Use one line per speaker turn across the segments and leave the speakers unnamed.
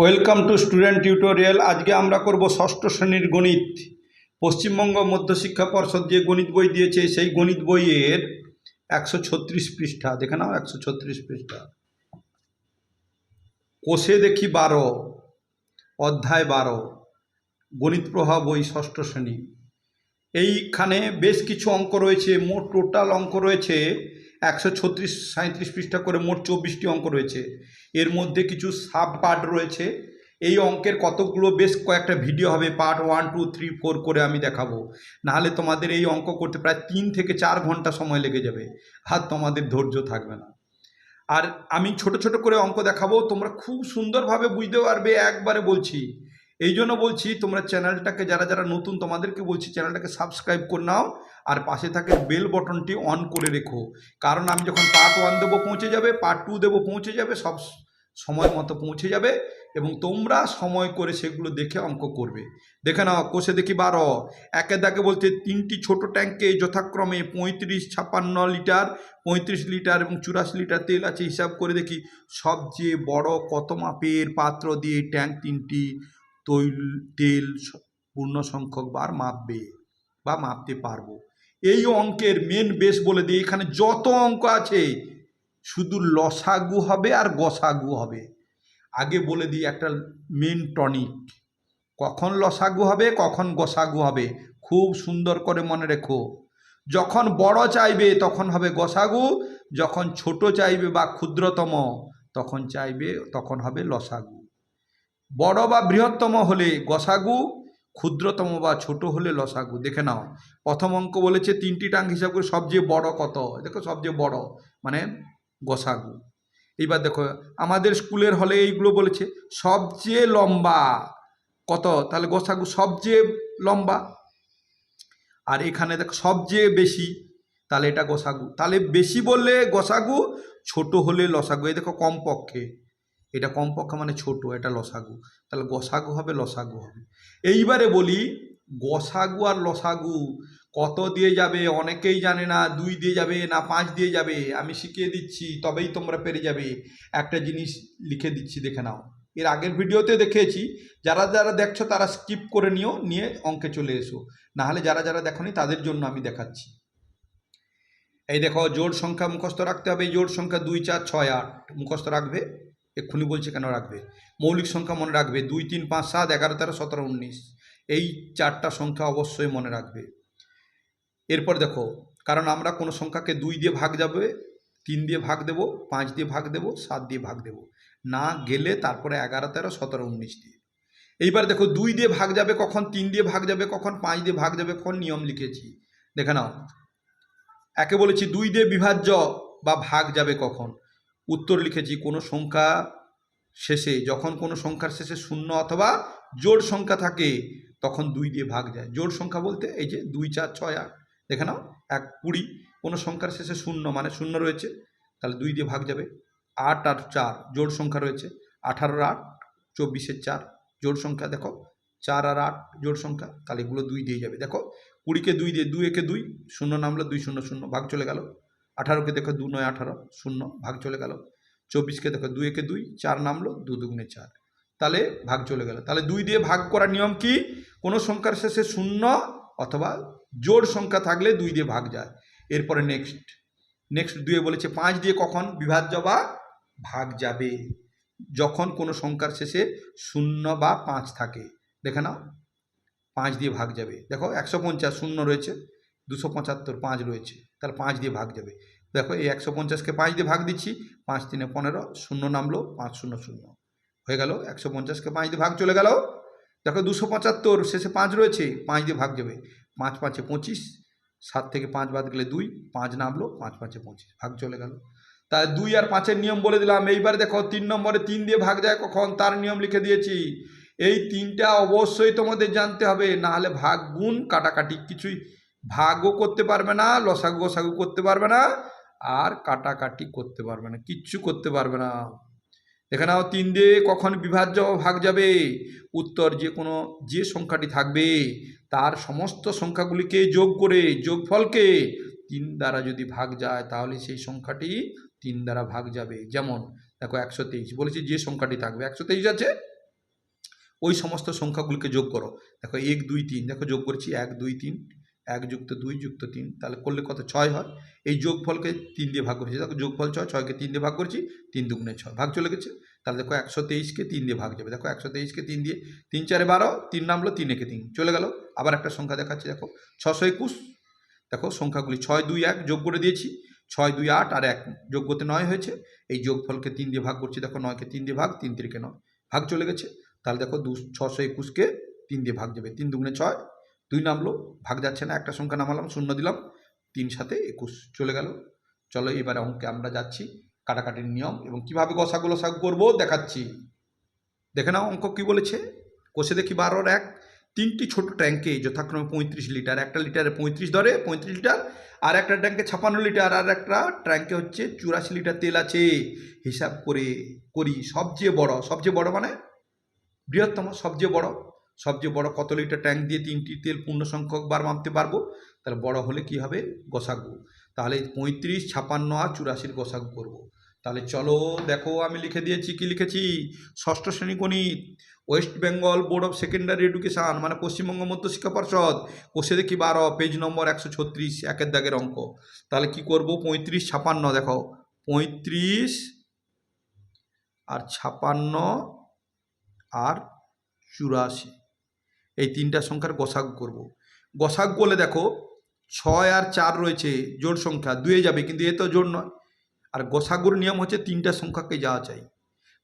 Welcome to student tutorial. আজকে আমরা করব ষষ্ঠ শ্রেণির গণিত। পশ্চিমবঙ্গ মধ্যশিক্ষা পর্ষদ যে গণিত বই দিয়েছে, সেই গণিত বইয়ের একশো ছত্রিশ পৃষ্ঠা। দেখে নাও, একশো ছত্রিশ পৃষ্ঠা। কোষে দেখি বারো, অধ্যায় বারো। গণিত প্রভাব বই ষষ্ঠ শ্রেণি। এইখানে বেশ কিছু অঙ্ক রয়েছে, মোট টোটাল অঙ্ক রয়েছে একশো ছত্রিশ সাঁত্রিশ পৃষ্ঠা করে মোট চব্বিশটি অঙ্ক রয়েছে। এর মধ্যে কিছু সাব পার্ট রয়েছে। এই অঙ্কের কতগুলো বেশ কয়েকটা ভিডিও হবে, part one, two, three, four করে আমি দেখাবো। নাহলে তোমাদের এই অঙ্ক করতে প্রায় তিন থেকে চার ঘণ্টা সময় লেগে যাবে, আর তোমাদের ধৈর্য থাকবে না। আর আমি ছোট ছোট করে অঙ্ক দেখাবো, তোমরা খুব সুন্দরভাবে বুঝতে পারবে, একবারে বলছি। এই জন্য বলছি, তোমরা চ্যানেলটাকে, যারা যারা নতুন, তোমাদেরকে বলছি, চ্যানেলটাকে সাবস্ক্রাইব করে নাও আর পাশে থাকে বেল বটনটি অন করে রেখো। কারণ আমি যখন পার্ট ওয়ান দেবো, পৌঁছে যাবে পার্ট টু দেবো, পৌঁছে যাবে, সব সময় মতো পৌঁছে যাবে এবং তোমরা সময় করে সেগুলো দেখে অঙ্ক করবে। দেখে নাও, কোষে দেখি বারো। একে দাগে বলতে তিনটি ছোট ট্যাঙ্কে যথাক্রমে পঁয়ত্রিশ ছাপ্পান্ন লিটার, পঁয়ত্রিশ লিটার এবং চুরাশি লিটার তেল আছে, হিসাব করে দেখি। সবচেয়ে বড় কত মাপের পাত্র দিয়ে ট্যাঙ্ক তিনটি তৈল, তেল পূর্ণ সংখ্যক বার মাপবে বা মাপতে পারব। এই অঙ্কের মেন বেস বলে দিই, এখানে যত অঙ্ক আছে, শুধু লসাগু হবে আর গসাগু হবে। আগে বলে দিই একটা মেন টনিক কখন লসাগু হবে, কখন গসাগু হবে। খুব সুন্দর করে মনে রেখো। যখন বড় চাইবে, তখন হবে গসাগু, যখন ছোট চাইবে বা ক্ষুদ্রতম, তখন চাইবে, তখন হবে লসাগু। বড় বা বৃহত্তম হলে গসাগু, ক্ষুদ্রতম বা ছোট হলে লসাগু। দেখে নাও। প্রথম অঙ্ক বলেছে তিনটি টাং হিসাব করে সবচেয়ে বড় কত? দেখো সবচেয়ে বড় মানে গসাগু। এইবার দেখো, আমাদের স্কুলের হলে এইগুলো বলেছে, সবচেয়ে লম্বা কত? তাহলে গোসাগু সবচেয়ে লম্বা। আর এখানে দেখো, সবচেয়ে বেশি, তাহলে এটা গোসাগু। তাহলে বেশি বললে গোসাগু, ছোট হলে লসাগু। এই দেখো কমপক্ষে। এটা কমপক্ষে মানে ছোট, এটা লসাগু। তাহলে গসাগু হবে, লসাগু হবে। এইবারে বলি, গসাগু আর লসাগু কত দিয়ে যাবে অনেকেই জানে না, দুই দিয়ে যাবে না পাঁচ দিয়ে যাবে, আমি শিখিয়ে দিচ্ছি, তবেই তোমরা পেরে যাবে। একটা জিনিস লিখে দিচ্ছি, দেখে নাও। এর আগের ভিডিওতে দেখেছি, যারা যারা দেখছ তারা স্কিপ করে নিও, নিয়ে অঙ্কে চলে এসো। নাহলে যারা যারা দেখোনি তাদের জন্য আমি দেখাচ্ছি। এই দেখো, জোড় সংখ্যা মুখস্থ রাখতে হবে জোড় সংখ্যা দুই, চার, ছয়, আট, মুখস্থ রাখবে। এক্ষুনি বলছে কেন রাখবে? মৌলিক সংখ্যা মনে রাখবে। দুই, তিন, পাঁচ, সাত, এগারো, তেরো, সতেরো, উনিশ। এই চারটা সংখ্যা অবশ্যই মনে রাখবে। এরপর দেখো, কারণ আমরা কোনো সংখ্যাকে দুই দিয়ে ভাগ যাবে, তিন দিয়ে ভাগ দেব, পাঁচ দিয়ে ভাগ দেব, সাত দিয়ে ভাগ দেব। না গেলে তারপরে এগারো, তেরো, সতেরো, উনিশ দিয়ে। এইবার দেখো, দুই দিয়ে ভাগ যাবে কখন, তিন দিয়ে ভাগ যাবে কখন, পাঁচ দিয়ে ভাগ যাবে কখন, নিয়ম লিখেছি। দেখে নাও। একে বলেছি, দুই দিয়ে বিভাজ্য বা ভাগ যাবে কখন? উত্তর লিখেছি, কোনো সংখ্যা শেষে, যখন কোনো সংখ্যার শেষে শূন্য অথবা জোড় সংখ্যা থাকে, তখন দুই দিয়ে ভাগ যায়। জোড় সংখ্যা বলতে এই যে দুই, চার, ছয়, আট, দেখে নাও, এক, কুড়ি, কোনো সংখ্যার শেষে শূন্য মানে শূন্য রয়েছে, তাহলে দুই দিয়ে ভাগ যাবে। আট আর চার, জোড় সংখ্যা রয়েছে আঠারোর আট, চব্বিশের চার, জোড় সংখ্যা দেখো, চার আর আট, জোড় সংখ্যা, তাহলে এগুলো দুই দিয়ে যাবে। দেখো, কুড়িকে দুই দিয়ে, দুই একে দুই, শূন্য নামলো দুই, শূন্য শূন্য, ভাগ চলে গেল। আঠারোকে দেখো দু নয় আঠারো, শূন্য, ভাগ চলে গেল। চব্বিশকে দেখো দুই একে দুই, চার নামলো, দু দুগুণে চার। তাহলে ভাগ চলে গেল। তাহলে দুই দিয়ে ভাগ করার নিয়ম কি? কোনো সংখ্যার শেষে শূন্য অথবা জোড় সংখ্যা থাকলে দুই দিয়ে ভাগ যায়। এরপরে নেক্সট নেক্সট দুয়ে বলেছে পাঁচ দিয়ে কখন? বিভাজ্য বা ভাগ যাবে। যখন কোনো সংখ্যার শেষে শূন্য বা পাঁচ থাকে। দেখে নাও। পাঁচ দিয়ে ভাগ যাবে। দেখো একশো পঞ্চাশ, শূন্য রয়েছে। দুশো পঁচাত্তর, পাঁচ রয়েছে। তাহলে পাঁচ দিয়ে ভাগ যাবে। দেখো এই একশো পঞ্চাশকে পাঁচ দিয়ে ভাগ দিচ্ছি, পাঁচ তিনে পনেরো, শূন্য নামলো, পাঁচ শূন্য শূন্য। হয়ে গেল একশো পঞ্চাশকে পাঁচ দিয়ে ভাগ চলে গেল। দেখো দুশো পঁচাত্তর, শেষে পাঁচ রয়েছে, পাঁচ দিয়ে ভাগ যাবে। পাঁচ পাঁচে পঁচিশ, সাত থেকে পাঁচ বাদ গেলে দুই, পাঁচ নামলো, পাঁচ পাঁচে পঁচিশ, ভাগ চলে গেল। তাহলে দুই আর পাঁচের নিয়ম বলে দিলাম, এইবার দেখো তিন নম্বরে তিন দিয়ে ভাগ যায় কখন? তার নিয়ম লিখে দিয়েছি। এই তিনটা অবশ্যই তোমাদের জানতে হবে না হলে ভাগ গুণ, কাটাকাটি কিছুই ভাগও করতে পারবে না, লসাগু গোসাগু করতে পারবে না। আর কাটাকাটি করতে পারবে না, কিচ্ছু করতে পারবে না। দেখে নাও, তিন দিয়ে কখন বিভাজ্য ভাগ যাবে? উত্তর যে কোনো যে সংখ্যাটি থাকবে, তার সমস্ত সংখ্যাগুলিকে যোগ করে যোগফলকে তিন দ্বারা যদি ভাগ যায়, তাহলে সেই সংখ্যাটি তিন দ্বারা ভাগ যাবে। যেমন, দেখো একশো তেইশ, বলেছি যে সংখ্যাটি থাকবে, একশো তেইশ আছে? ওই সমস্ত সংখ্যাগুলিকে যোগ করো। দেখো এক, দুই, তিন, দেখো যোগ করছি, এক, দুই, তিন এক যুক্ত দুই যুক্ত তিন, তাহলে করলে কত? ছয় হয়। এই যোগফলকে তিন দিয়ে ভাগ করেছি। দেখো যোগফল ছয়, ছয়কে তিন দিয়ে ভাগ করছি, তিন দুগুণে ছয়। ভাগ চলে গেছে। তাহলে দেখো একশো তেইশকে তিন দিয়ে ভাগ যাবে। দেখো একশো তেইশকে তিন দিয়ে তিন চারে বারো, তিন নামলো, তিন একে তিন। চলে গেল। আবার একটা সংখ্যা দেখাচ্ছি। দেখো ছশো একুশ। দেখো সংখ্যাগুলি ছয়, দুই, এক যোগ করে দিয়েছি। ছয়, দুই, আট আর এক যোগ করতে নয় হয়েছে। এই যোগফলকে তিন দিয়ে ভাগ করছি। দেখো নয়কে তিন দিয়ে ভাগ, তিন তিরিকে নয়। ভাগ চলে গেছে। তাহলে দেখো দু, ছশো একুশকে তিন দিয়ে ভাগ যাবে। তিন দুগুণে ছয় দুই নামলো, ভাগ যাচ্ছে না, একটা সংখ্যা নামালাম, শূন্য দিলাম, তিন সাথে একুশ চলে গেল। চলো এবারে অঙ্কে আমরা যাচ্ছি, কাটাকাটির নিয়ম এবং কীভাবে গসাগুলো সাগ করব দেখাচ্ছি। দেখে নাও অঙ্ক কি বলেছে। কষে দেখি বারোর এক। তিনটি ছোট ট্যাঙ্কে যথাক্রমে পঁয়ত্রিশ লিটার, একটা লিটারে পঁয়ত্রিশ ধরে, পঁয়ত্রিশ লিটার, আর একটা ট্যাঙ্কে ছাপান্ন লিটার, আর একটা ট্যাঙ্কে হচ্ছে চুরাশি লিটার তেল আছে। হিসাব করে করি, সবচেয়ে বড় সবচেয়ে বড় মানে বৃহত্তম, সবচেয়ে বড়। সবচেয়ে বড় কত লিটার ট্যাঙ্ক দিয়ে তিনটি তেল পূর্ণ সংখ্যক বার মাপতে পারব? তাহলে বড় হলে কি হবে? গোসাগু। তাহলে পঁয়ত্রিশ, ছাপান্ন আর চুরাশির গোসাগু করব। তাহলে চলো দেখো আমি লিখে দিয়েছি, কি লিখেছি? ষষ্ঠ শ্রেণি গণিত, West Bengal Board of Secondary Education মানে পশ্চিমবঙ্গ মধ্য শিক্ষা পর্ষদ। কোষে দেখি বারো, পেজ নম্বর একশো ছত্রিশ, একের দাগের অঙ্ক। তাহলে কি করব? পঁয়ত্রিশ, ছাপান্ন, দেখো। পঁয়ত্রিশ আর ছাপান্ন আর চুরাশি। এই তিনটা সংখ্যার গসাগ করব। গসাগ বলে দেখো ছয় আর চার রয়েছে, জোড় সংখ্যা। দুয়ে যাবে, কিন্তু এ তো জোড় নয়। আর গোসাগুর নিয়ম হচ্ছে তিনটা সংখ্যাকে যাওয়া চাই।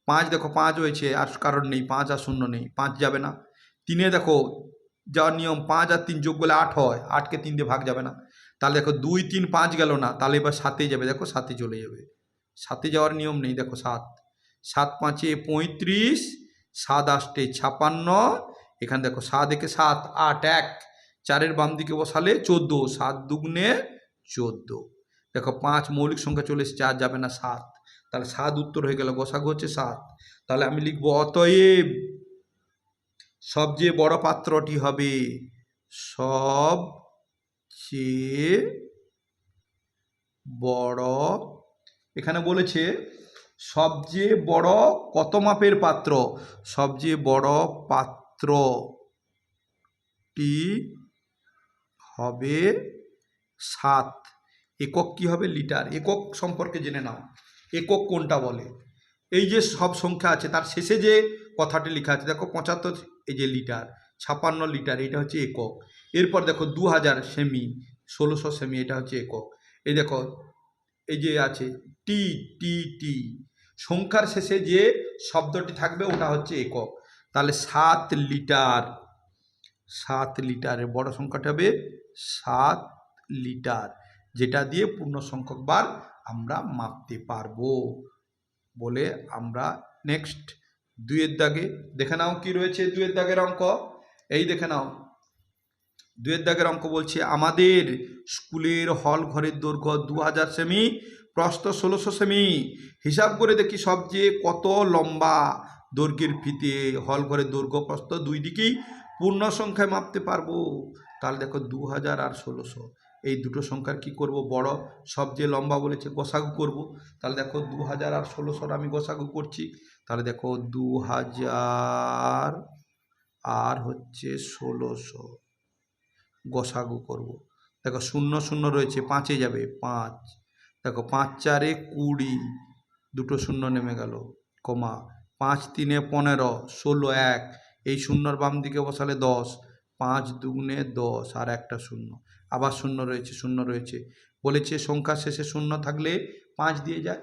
পাঁচ দেখো, পাঁচ হয়েছে আর কারণ নেই, পাঁচ আর শূন্য নেই, পাঁচ যাবে না। তিনে দেখো যাওয়ার নিয়ম, পাঁচ আর তিন যোগ করলে আট হয়, আটকে তিন দিয়ে ভাগ যাবে না। তাহলে দেখো দুই, তিন, পাঁচ গেল না, তাহলে এবার সাতে যাবে, দেখো সাতে চলে যাবে। সাতে যাওয়ার নিয়ম নেই, দেখো সাত। সাত পাঁচে পঁয়ত্রিশ, সাত আষ্টে ছাপান্ন এখানে দেখো সাত একে সাত, আট, এক, চারের বাম দিকে বসালে চোদ্দ, সাত দুগুণে চোদ্দ। দেখো পাঁচ মৌলিক সংখ্যা চলে এসেছে, আর যাবে না সাত। তাহলে সাত উত্তর হয়ে গেল, গোসাগু হচ্ছে সাত। তাহলে আমি লিখব, অতএব সবচেয়ে বড় পাত্রটি হবে সব চেয়ে বড়। এখানে বলেছে, সবচেয়ে বড় কত মাপের পাত্র? সবচেয়ে বড় পাত্রটি হবে সাত। একক কি হবে লিটার? একক সম্পর্কে জেনে নাও। একক কোনটা বলে? এই যে সব সংখ্যা আছে, তার শেষে যে কথাটি লেখা আছে, দেখো পঁচাত্তর, এই যে লিটার ছাপান্ন লিটার, এটা হচ্ছে একক। এরপর দেখো দু হাজার সেমি, ষোলোশো সেমি, এটা হচ্ছে একক। এই দেখো, এই যে আছে, টি টি টি। সংখ্যার শেষে যে শব্দটি থাকবে, ওটা হচ্ছে একক। তাহলে সাত লিটার, সাত লিটারের বড় সংখ্যাটা হবে সাত লিটার, যেটা দিয়ে পূর্ণ সংখ্যক বার আমরা মাপতে পারব। বলে আমরা নেক্সট দুয়ের দাগে, দেখে নাও কি রয়েছে দুয়ের দাগের অঙ্ক। এই দেখে নাও দুয়ের দাগের অঙ্ক বলছে, আমাদের স্কুলের হল ঘরের দৈর্ঘ্য দু হাজার সেমি, প্রস্থ ষোলোশো সেমি। হিসাব করে দেখি সবচেয়ে কত লম্বা দৈর্ঘ্যের ফিতে, হল ঘরের দৈর্ঘ্য দুই দিকেই পূর্ণ সংখ্যায় মাপতে পারব। তাহলে দেখো দু হাজার আর ষোলোশো। এই দুটো সংখ্যার কি করব? বড়, সবচেয়ে লম্বা বলেছে, গোসাগু করব। তাহলে দেখো দু হাজার আর ষোলোশোর আমি গোসাগু করছি। তাহলে দেখো দু হাজার আর হচ্ছে ষোলোশো। গোসাগু করব। দেখো শূন্য শূন্য রয়েছে, পাঁচে যাবে, পাঁচ। দেখো পাঁচ চারে কুড়ি। দুটো শূন্য নেমে গেল, কমা। পাঁচ তিনে পনেরো, ষোলো এক, এই শূন্যর বাম দিকে বসালে দশ, পাঁচ দুগুণে দশ আর একটা শূন্য। আবার শূন্য রয়েছে শূন্য রয়েছে। বলেছে সংখ্যা শেষে শূন্য থাকলে পাঁচ দিয়ে যায়।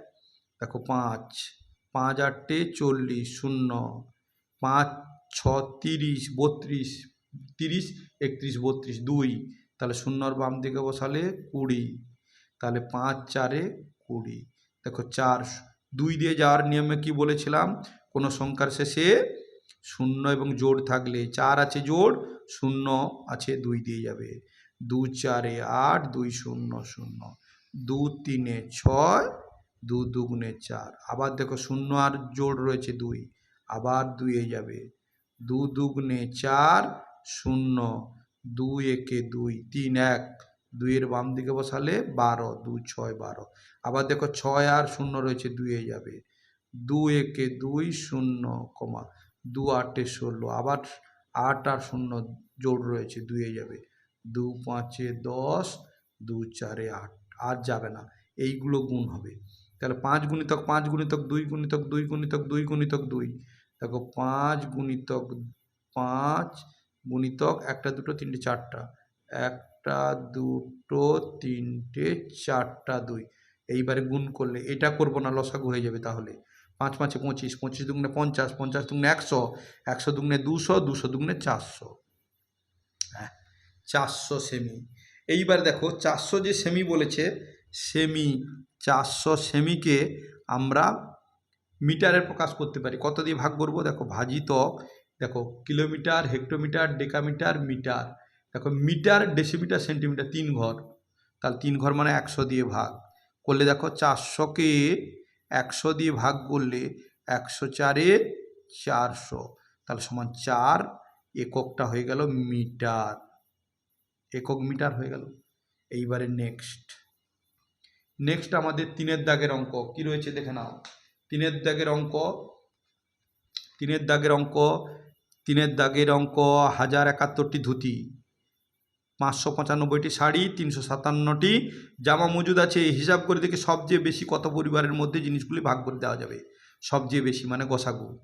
দেখো পাঁচ পাঁচ আটটে চল্লিশ, শূন্য, পাঁচ ছ তিরিশ, বত্রিশ, তিরিশ, একত্রিশ, বত্রিশ, দুই। তাহলে শূন্যর বাম দিকে বসালে কুড়ি, তাহলে পাঁচ চারে কুড়ি। দেখো চার, দুই দিয়ে যাওয়ার নিয়মে কি বলেছিলাম? কোনো সংখ্যার শেষে শূন্য এবং জোড় থাকলে চার আছে জোড়, শূন্য আছে দুই দিয়ে যাবে। দু চারে আট, দুই শূন্য শূন্য। দু তিনে ছয়, দু দুগুণে চার। আবার দেখো শূন্য আর জোড় রয়েছে দুই, আবার দুইয়ে যাবে। দু দুগুণে চার, শূন্য। দুই একে দুই, তিন এক। দুইয়ের বাম দিকে বসালে বারো, দু ছয়, বারো। আবার দেখো ছয় আর শূন্য রয়েছে, দুইয়ে যাবে। দু একে দুই শূন্য কমা দু আটে ষোলো, আবার আট আর শূন্য জোড় রয়েছে দুয়ে যাবে। দু পাঁচে দশ, দু চারে আট, আর যাবে না, এইগুলো গুণ হবে। তাহলে পাঁচ গুণিতক পাঁচ গুণিতক দুই গুণিতক দুই গুণিতক দুই গুণিতক দুই, দেখো পাঁচ গুণিতক পাঁচ গুণিতক একটা, দুটো, তিনটে, চারটা, একটা, দুটো, তিনটে, চারটা, দুই, এইবারে গুণ করলে এটা করব না, লসাগু হয়ে যাবে তাহলে। পাঁচ পাঁচে পঁচিশ পঁচিশ দুগুণে পঞ্চাশ পঞ্চাশ দুগুণে একশো একশো দুগুণে দুশো দুশো দুগুণে চারশো। হ্যাঁ চারশো সেমি। এইবার দেখো, চারশো যে সেমি বলেছে, সেমি, চারশো সেমিকে আমরা মিটারে প্রকাশ করতে পারি। কত দিয়ে ভাগ করব? দেখো, ভাজিত, দেখো, কিলোমিটার, হেক্টোমিটার, ডেকামিটার, মিটার। দেখো, মিটার, ডেসিমিটার, সেন্টিমিটার, তিন ঘর। তাহলে তিন ঘর মানে একশো দিয়ে ভাগ। করলে দেখো, চারশোকে একশো দিয়ে ভাগ করলে একশো চারে চারশো। তাহলে সমান চার এককটা হয়ে গেল মিটার। একক মিটার হয়ে গেল। এইবারে নেক্সট নেক্সট আমাদের তিনের দাগের অঙ্ক। কি রয়েছে দেখে নাও। তিনের দাগের অঙ্ক, তিনের দাগের অঙ্ক, তিনের দাগের অঙ্ক হাজার একাত্তরটি ধুতি। পাঁচশো পঁচানব্বইটি শাড়ি, তিনশো সাতান্নটি জামা মজুদ আছে। হিসাব করে দেখে সবচেয়ে বেশি কত পরিবারের মধ্যে জিনিসগুলি ভাগ করে দেওয়া যাবে? সবচেয়ে বেশি মানে গোসাগু।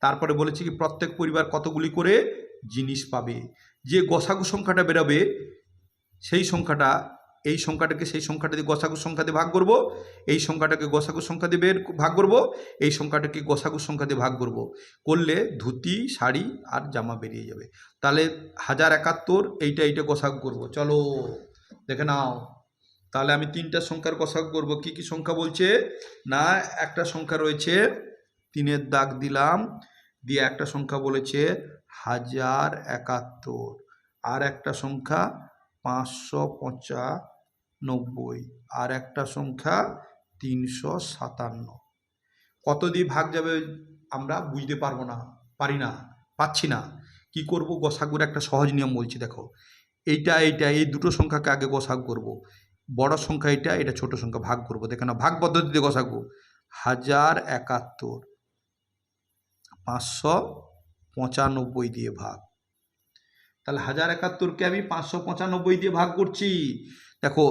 তারপরে বলেছি কি, প্রত্যেক পরিবার কতগুলি করে জিনিস পাবে? যে গোসাগু সংখ্যাটা বেরোবে, সেই সংখ্যাটা এই সংখ্যাটাকে সেই সংখ্যাটা দিয়ে গোসাগু সংখ্যা দিয়ে ভাগ করব, এই সংখ্যাটাকে গোসাগু সংখ্যা দিয়ে বের ভাগ করব, এই সংখ্যাটাকে গোসাগু সংখ্যা দিয়ে ভাগ করব। করলে ধুতি, শাড়ি আর জামা বেরিয়ে যাবে। তাহলে হাজার একাত্তর, এইটা এইটা গোসাগু করব। চলো, দেখে নাও। তাহলে আমি তিনটা সংখ্যার গোসাগু করব। কি কি সংখ্যা বলছে? না, একটা সংখ্যা রয়েছে, তিনের দাগ দিলাম, দিয়ে একটা সংখ্যা বলেছে হাজার একাত্তর। আর একটা সংখ্যা পাঁচশো পঁচানব্বই আর একটা সংখ্যা তিনশো সাতান্ন। কত দিয়ে ভাগ যাবে আমরা বুঝতে পারব না, পারি না, পাচ্ছি না। কি করব? গোসাগুর একটা সহজ নিয়ম বলছি, দেখো। এইটা এইটা, এই দুটো সংখ্যাকে আগে গোসাগু করব। বড় সংখ্যা এটা এটা ছোট সংখ্যা ভাগ করব। দেখে না ভাগ পদ্ধতিতে গোসাগু। হাজার একাত্তর, পাঁচশো পঁচানব্বই দিয়ে ভাগ। তাহলে হাজার একাত্তরকে আমি পাঁচশো পঁচানব্বই দিয়ে ভাগ করছি। দেখো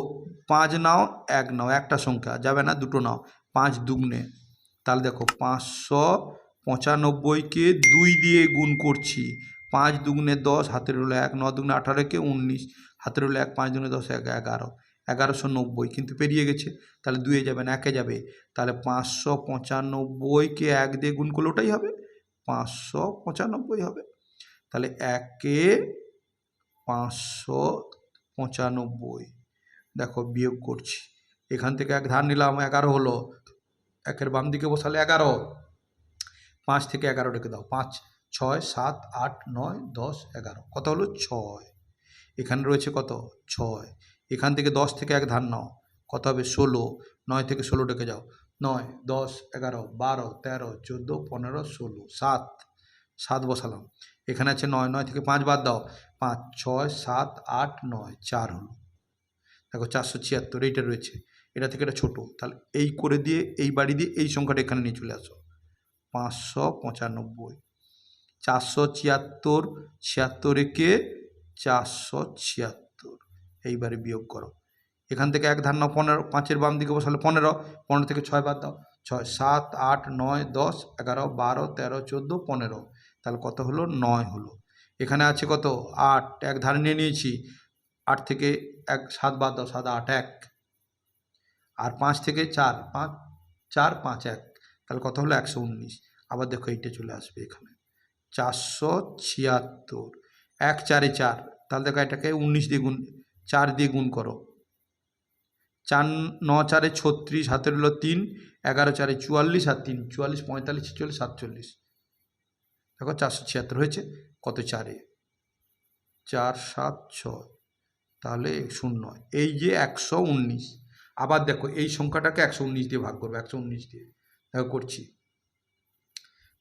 পাঁচ নাও, এক নাও, একটা সংখ্যা, যাবে না, দুটো নাও। পাঁচ দুগুণে। তাহলে দেখো পাঁচশো পঁচানব্বইকে দুই দিয়ে গুণ করছি। পাঁচ দুগুণে দশ, হাতের হলো এক, ন দুগুণে আঠারোকে উনিশ, হাতের হলো এক, পাঁচ দুগুণে দশ, এক, এগারো। এগারোশো নব্বই, কিন্তু পেরিয়ে গেছে। তাহলে দুয়ে যাবে না, একে যাবে। তাহলে পাঁচশো পঁচানব্বইকে এক দিয়ে গুণ করলে ওটাই হবে। পাঁচশো পঁচানব্বই হবে। তাহলে একে পাঁচশো পঁচানব্বই। দেখো, বিয়োগ করছি। এখান থেকে এক ধার নিলাম, এগারো হলো। একের বাম দিকে বসালে এগারো। পাঁচ থেকে এগারো রেখে দাও। পাঁচ, ছয়, সাত, আট, নয়, দশ, এগারো। কত হলো? ছয়। এখানে রয়েছে কত? ছয়। এখান থেকে দশ থেকে এক ধার নাও। কত হবে? ষোলো। নয় থেকে ষোলো রেখে যাও। নয়, দশ, এগারো, বারো, তেরো, চোদ্দ, পনেরো, ষোলো, সাত। সাত বসালাম। এখানে আছে নয় নয় থেকে পাঁচ বাদ দাও। পাঁচ, ছয়, সাত, আট, নয়, চার হলো। দেখো চারশো ছিয়াত্তর, এইটা রয়েছে। এটা থেকে এটা ছোটো। তাহলে এই করে দিয়ে, এই বাড়ি দিয়ে এই সংখ্যাটা এখানে নিয়ে চলে আসো। পাঁচশো পঁচানব্বই। চারশো ছিয়াত্তর ছিয়াত্তর একে চারশো ছিয়াত্তর। এইবারে বিয়োগ করো। এখান থেকে এক ধার পনেরো, পাঁচের বাম দিকে বসালে পনেরো পনেরো থেকে ছয় বাদ দাও। ছয়, সাত, আট, নয়, দশ, এগারো, বারো, তেরো, চোদ্দ, পনেরো। তাহলে কত হলো? নয় হলো। এখানে আছে কত? আট। এক ধারে নিয়ে নিয়েছি। আট থেকে এক, সাত বাদ দাও, সাত, আট, এক। আর পাঁচ থেকে চার, পাঁচ চার, পাঁচ, এক। তাহলে কত হলো? একশো উনিশ। আবার দেখো এইটা চলে আসবে এখানে। চারশো ছিয়াত্তর। এক, চারে চার। তাহলে দেখো এটাকে উনিশ দিয়ে গুণ, চার দিয়ে গুণ করো। চার, ন, চারে ছত্রিশ, হাতের হলো তিন, এগারো, চারে চুয়াল্লিশ আর তিন। চুয়াল্লিশ, পঁয়তাল্লিশ, ছেচল্লিশ, সাতচল্লিশ। দেখো চারশো ছিয়াত্তর হয়েছে। কত চারে? চার, সাত, ছয়। তাহলে শূন্য। এই যে একশো উনিশ, আবার দেখো এই সংখ্যাটাকে একশো উনিশ দিয়ে ভাগ করব, একশো উনিশ দিয়ে। দেখো করছি।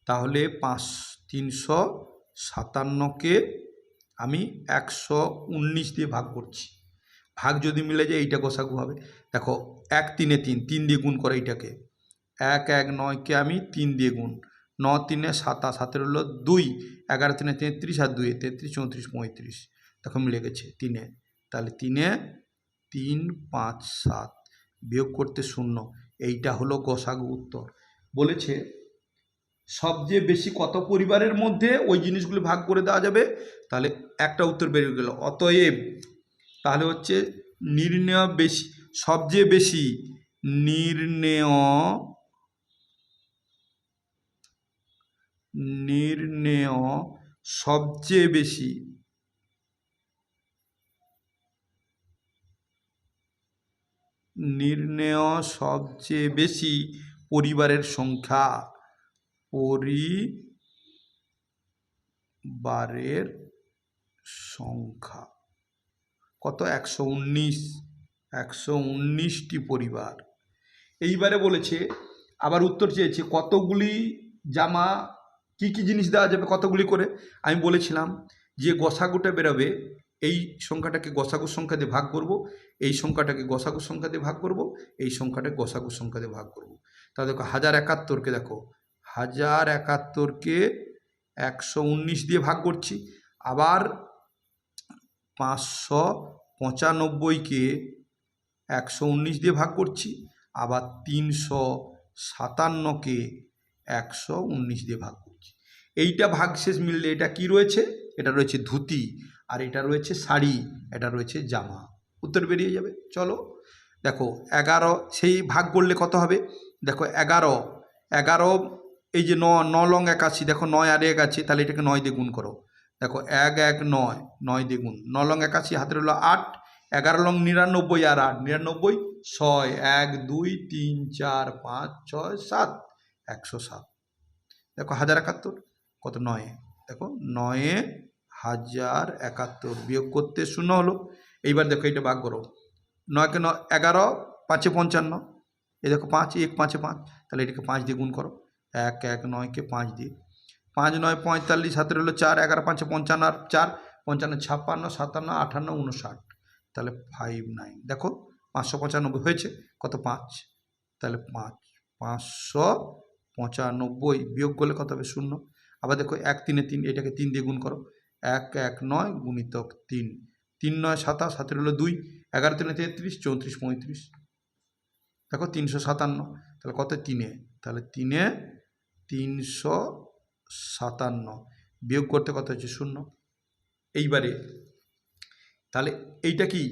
তাহলে পাঁচ, তিনশো সাতান্নকে আমি একশো উনিশ দিয়ে ভাগ করছি। ভাগ যদি মিলে যায় এইটা গোসাগু হবে। দেখো এক তিনে তিন তিন দিয়ে গুণ করে এইটাকে। এক এক, নয়কে আমি তিন দিয়ে গুণ। ন, তিনে সাতাশ হাতের হলো দুই। এগারো, তিনে তেত্রিশ আর দুই তেত্রিশ, চৌত্রিশ, পঁয়ত্রিশ। দেখো মিলে গেছে তিনে। তাহলে তিনে, তিন, পাঁচ, সাত, বিয়োগ করতে শূন্য। এইটা হলো গসাগু উত্তর। বলেছে, সবচেয়ে বেশি কত পরিবারের মধ্যে ওই জিনিসগুলো ভাগ করে দেওয়া যাবে? তাহলে একটা উত্তর বেরিয়ে গেল। অতএব, তাহলে হচ্ছে নির্ণয় বেশি, সবচেয়ে বেশি নির্ণেয় নির্ণেয় সবচেয়ে বেশি নির্ণেয় সবচেয়ে বেশি পরিবারের সংখ্যা পরিবারের সংখ্যা। কত? একশো উনিশ। একশো উনিশটি পরিবার। এইবারে বলেছে, আবার উত্তর চেয়েছে, কতগুলি জামা, কি কি জিনিস দেওয়া যাবে কতগুলি করে? আমি বলেছিলাম, যে গসাগুটা বেরোবে এই সংখ্যাটাকে গসাগুর সংখ্যা দিয়ে ভাগ করব, এই সংখ্যাটাকে গসাগুর সংখ্যা দিয়ে ভাগ করব, এই সংখ্যাটাকে গসাগুর সংখ্যা দিয়ে ভাগ করব। তা দেখো হাজার একাত্তরকে দেখো, হাজার একাত্তরকে একশো উনিশ দিয়ে ভাগ করছি, আবার পাঁচশো পঁচানব্বইকে একশো উনিশ দিয়ে ভাগ করছি, আবার তিনশো সাতান্নকে একশো উনিশ দিয়ে ভাগ করছি। এইটা ভাগশেষ মিললে এটা কি রয়েছে? এটা রয়েছে ধুতি। আর এটা রয়েছে শাড়ি, এটা রয়েছে জামা। উত্তর বেরিয়ে যাবে। চলো, দেখো, এগারো, সেই ভাগ করলে কত হবে? দেখো, এগারো এগারো, এই যে ন ন লং একাশি দেখো, নয় আর এক আছে, তাহলে এটাকে নয় দিয়ে গুণ করো। দেখো, এক এক, নয় নয় দিয়ে গুণ। ন লং একাশি হাতের হলো আট, এগারো লং নিরানব্বই আর আট, নিরানব্বই, ছয়, এক, দুই, তিন, চার, পাঁচ, ছয়, সাত, একশো সাত। দেখো, হাজার একাত্তর, কত? নয়ে। দেখো, নয়ে হাজার একাত্তর বিয়োগ করতে শূন্য হলো। এইবার দেখো এইটা ভাগ করো। নয়কে ন এগারো, পাঁচে পঞ্চান্ন। এই দেখো পাঁচ, এক পাঁচে পাঁচ। তাহলে এটাকে পাঁচ দিয়ে গুণ করো। এক এক, নয়কে পাঁচ দিয়ে। পাঁচ, নয়, পঁয়তাল্লিশ, সাতের হলো চার, এগারো, পাঁচে পঞ্চান্ন আর চার, পঞ্চান্ন, ছাপ্পান্ন, সাতান্ন আটান্ন উনষাট। তাহলে ফাইভ নাইন দেখো পাঁচশো পঁচানব্বই হয়েছে। কত পাঁচ? তাহলে পাঁচ, পাঁচশো পঁচানব্বই বিয়োগ করলে কত হবে? শূন্য। আবার দেখো এক, তিনে তিন, এটাকে তিন দিয়ে গুণ করো। এক এক নয় গুণিতক তিন। তিন নয় সাতাশ হাতের হলো দুই, এগারো তিনে তেত্রিশ, চৌত্রিশ, পঁয়ত্রিশ। দেখো তিনশো সাতান্ন, তাহলে কত তিনে? তাহলে তিনে তিনশো সাতান্ন। বিয়োগ করতে কত হচ্ছে? শূন্য। এইবারে, তাহলে এইটা কি?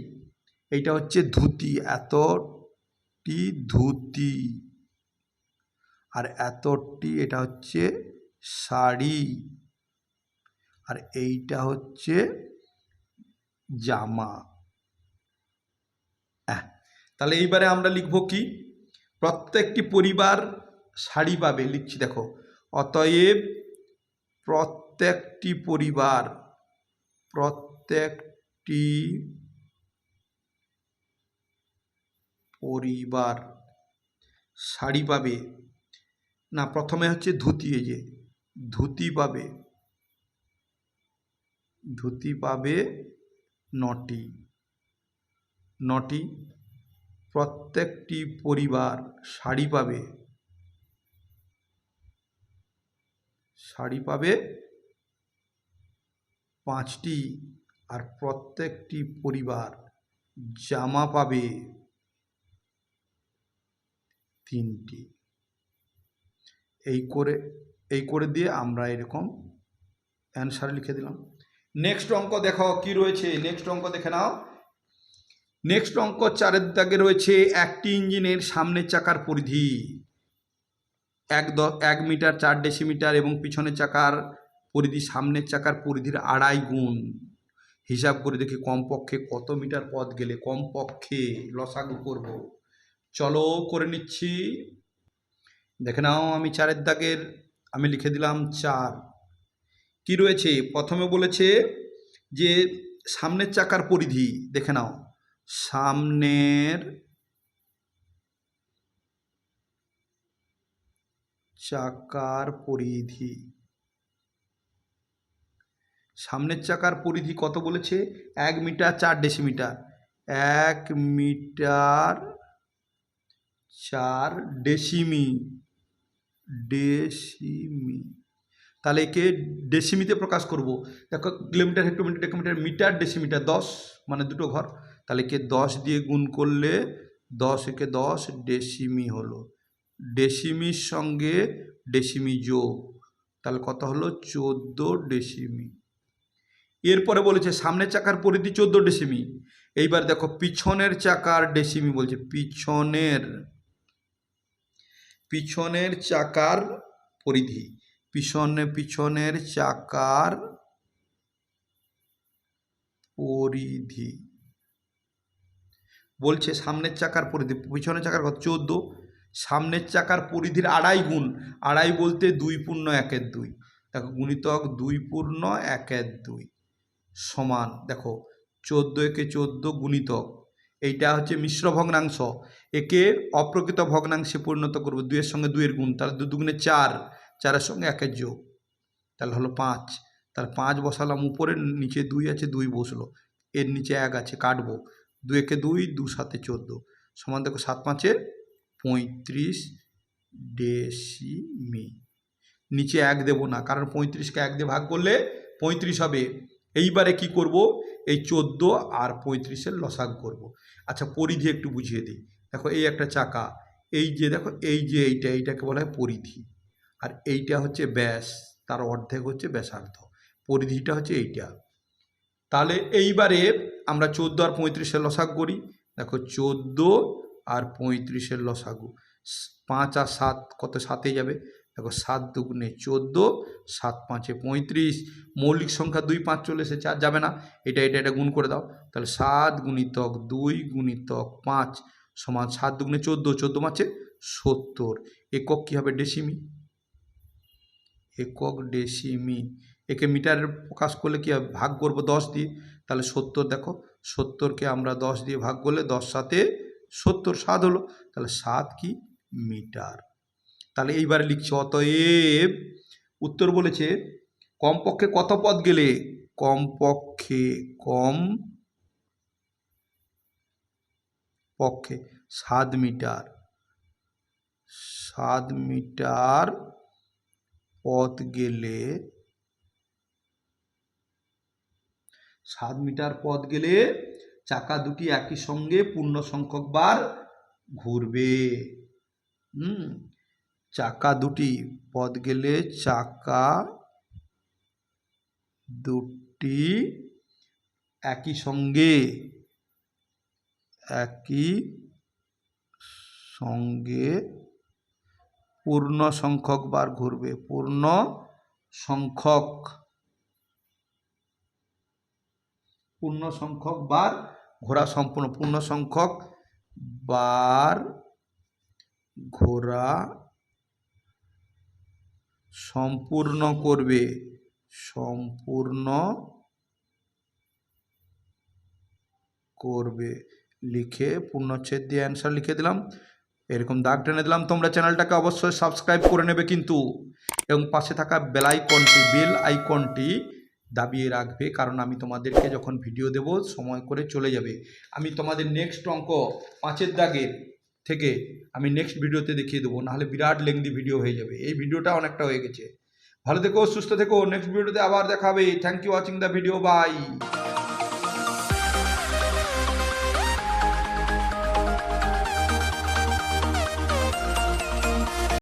এইটা হচ্ছে ধুতি, এতটি ধুতি। আর এতটি, এটা হচ্ছে শাড়ি। আর এইটা হচ্ছে জামা। তাহলে এইবারে আমরা লিখব কি? প্রত্যেকটি পরিবার শাড়ি পাবে, লিখছি দেখো। অতএব প্রত্যেকটি পরিবার প্রত্যেকটি পরিবার শাড়ি পাবে। না, প্রথমে হচ্ছে ধুতি, এই যে ধুতি পাবে। ধুতি পাবে নটি। নটি। প্রত্যেকটি পরিবার শাড়ি পাবে। শাড়ি পাবে পাঁচটি আর প্রত্যেকটি পরিবার জামা পাবে তিনটি। এই করে এই করে দিয়ে আমরা এরকম অ্যান্সার লিখে দিলাম। নেক্সট অঙ্ক দেখো, কি রয়েছে? নেক্সট অঙ্ক দেখে নাও। নেক্সট অঙ্ক চারের দাগে রয়েছে, একটি ইঞ্জিনের সামনের চাকার পরিধি। এক দ, এক মিটার, চার ডেসিমিটার এবং পিছনের চাকার পরিধি সামনের চাকার পরিধির আড়াই গুণ। হিসাব করে দেখি কমপক্ষে কত মিটার পথ গেলে কমপক্ষে লসাগু করব। চলো করে নিচ্ছি। দেখে নাও আমি চারের দাগের, আমি লিখে দিলাম চার। কি রয়েছে? প্রথমে বলেছে যে সামনের চাকার পরিধি দেখে নাও। সামনের চাকার পরিধি। সামনের চাকার পরিধি কত বলেছে? এক মিটার চার ডেসিমিটার। এক মিটার চার ডেসিমি ডেসিমি তাহলে একে ডেসিমিতে প্রকাশ করব। দেখো, kilometre hectometre decametre metre, decimetre দশ মানে দুটো ঘর। তাহলে একে দশ দিয়ে গুণ করলে দশ একে দশ ডেসিমি হলো। ডেসিমির সঙ্গে ডেসিমি যোগ। তাহলে কত হলো? চোদ্দ ডেসিমি। এরপরে বলেছে, সামনের চাকার পরিধি চোদ্দ ডেসিমি। এইবার দেখো, পিছনের চাকার ডেসিমি বলছে, পিছনের পিছনের চাকার পরিধি। পিছনে পিছনের চাকার পরিধি। বলছে, সামনের চাকার পরিধি। পিছনের চাকার কত? চোদ্দ। সামনের চাকার পরিধির আড়াই গুণ। আড়াই বলতে দুই পূর্ণ একের দুই। দেখো, গুণিতক দুই পূর্ণ একের দুই সমান। দেখো, চোদ্দ একে চোদ্দ গুণিতক। এইটা হচ্ছে মিশ্র ভগ্নাংশ। একে অপ্রকৃত ভগ্নাংশে পরিণত করব। দুইয়ের সঙ্গে দুইয়ের গুণ। তাহলে দু দুগুণে চার। চারের সঙ্গে একের যোগ। তাহলে হলো পাঁচ। তাহলে পাঁচ বসালাম উপরে, নিচে দুই আছে, দুই বসল। এর নিচে এক আছে, কাটবো। দুই একে দুই, দু সাতে চোদ্দ। সমান দেখো সাত পাঁচে পঁয়ত্রিশ ডেসিমি। নিচে এক দেবো না, কারণ পঁয়ত্রিশকে এক দিয়ে ভাগ করলে পঁয়ত্রিশ হবে। এইবারে কি করব? এই চোদ্দ আর পঁয়ত্রিশের লসাগ করব। আচ্ছা পরিধি একটু বুঝিয়ে দিই। দেখো এই একটা চাকা, এই যে দেখো, এই যে এইটা, এইটাকে বলা হয় পরিধি। আর এইটা হচ্ছে ব্যাস, তার অর্ধেক হচ্ছে ব্যাসার্ধ। পরিধিটা হচ্ছে এইটা। তাহলে এইবারে আমরা চোদ্দ আর পঁয়ত্রিশের লসাগ করি। দেখো চোদ্দ আর পঁয়ত্রিশের লসাগু। পাঁচ আর সাত কত সাতে যাবে? দেখো সাত দুগুণে চোদ্দ, সাত পাঁচে পঁয়ত্রিশ। মৌলিক সংখ্যা দুই পাঁচ চলে এসেছে, আর যাবে না। এটা এটা এটা গুণ করে দাও। তাহলে সাত গুণিতক দুই গুণিতক পাঁচ সমান সাত দুগুণে চোদ্দ চোদ্দ পাঁচে সত্তর। একক কী হবে? ডেসিমি। একক ডেসিমি। একে মিটারে প্রকাশ করলে কি হবে? ভাগ করব দশ দিয়ে। তাহলে সত্তর দেখো, সত্তরকে আমরা দশ দিয়ে ভাগ করলে দশ সাতে সত্তর, সাত হলো। তাহলে সাত কি? মিটার। তাহলে এইবারে লিখছি, অতএব উত্তর বলেছে, কমপক্ষে কত পথ গেলে? কমপক্ষে কম পক্ষে সাত মিটার। সাত মিটার পথ গেলে, সাত মিটার পথ গেলে চাকা দুটি একই সঙ্গে পূর্ণ সংখ্যক বার ঘুরবে। হুম, চাকা দুটি পথ গেলে চাকা দুটি একই সঙ্গে একই সঙ্গে পূর্ণ সংখ্যক বার ঘুরবে, পূর্ণ সংখ্যক পূর্ণ সংখ্যক বার ঘোরা সম্পূর্ণ, পূর্ণ সংখ্যক বার ঘোরা সম্পূর্ণ করবে সম্পূর্ণ করবে, লিখে পূর্ণচ্ছেদ দিয়ে অ্যান্সার লিখে দিলাম। এরকম দাগ টেনে দিলাম, তোমরা চ্যানেলটাকে অবশ্যই সাবস্ক্রাইব করে নেবে কিন্তু। এবং পাশে থাকা বেল আইকনটি বেল আইকনটি দাবিয়ে রাখবে, কারণ আমি তোমাদেরকে যখন ভিডিও দেব, সময় করে চলে যাবে। আমি তোমাদের নেক্সট অঙ্ক, পাঁচের দাগের থেকে আমি নেক্সট ভিডিওতে দেখিয়ে দেবো, নাহলে বিরাট লেংদি ভিডিও হয়ে যাবে। এই ভিডিওটা অনেকটা হয়ে গেছে। ভালো থেকো, সুস্থ থেকো নেক্সট ভিডিওতে আবার দেখাবে। Thank you watching the video bye